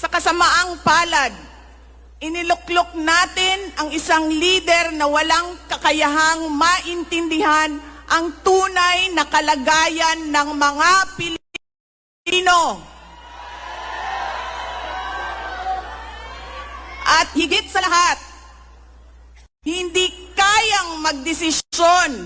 Sa kasamaang palad, iniluklok natin ang isang leader na walang kakayahang maintindihan ang tunay na kalagayan ng mga Pilipino. At higit sa lahat, hindi kayang magdesisyon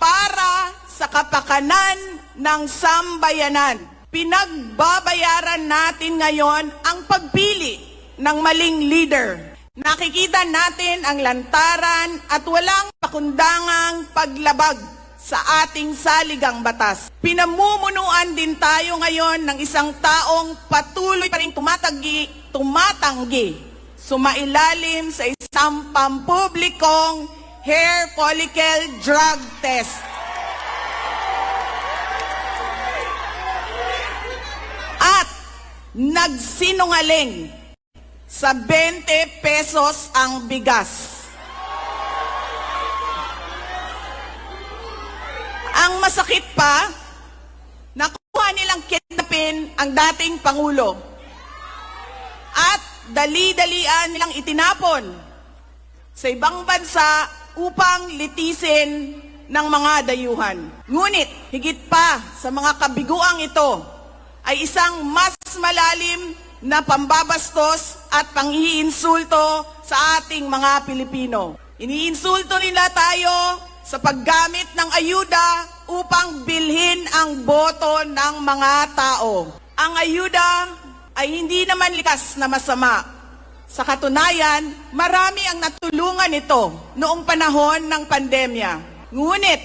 para sa kapakanan ng sambayanan. Pinagbabayaran natin ngayon ang pagpili ng maling leader. Nakikita natin ang lantaran at walang pakundangang paglabag sa ating saligang batas. Pinamumunuan din tayo ngayon ng isang taong patuloy pa rin tumatanggi, tumatanggi, sumailalim sa isang pampublikong hair follicle drug test. Nagsinungaling sa 20 pesos ang bigas. Ang masakit pa, nakuha nilang kidnapin ang dating Pangulo. At dali-dalian nilang itinapon sa ibang bansa upang litisin ng mga dayuhan. Ngunit, higit pa sa mga kabiguang ito, ay isang mas malalim na pambabastos at panghiinsulto sa ating mga Pilipino. Iniinsulto nila tayo sa paggamit ng ayuda upang bilhin ang boto ng mga tao. Ang ayuda ay hindi naman likas na masama. Sa katunayan, marami ang natulungan ito noong panahon ng pandemya. Ngunit,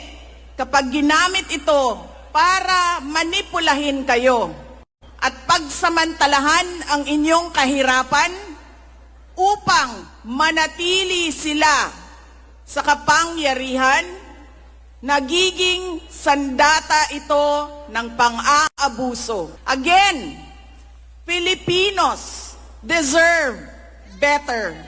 kapag ginamit ito para manipulahin kayo pagsamantalahan ang inyong kahirapan upang manatili sila sa kapangyarihan, nagiging sandata ito ng pang-aabuso. Again, Filipinos deserve better.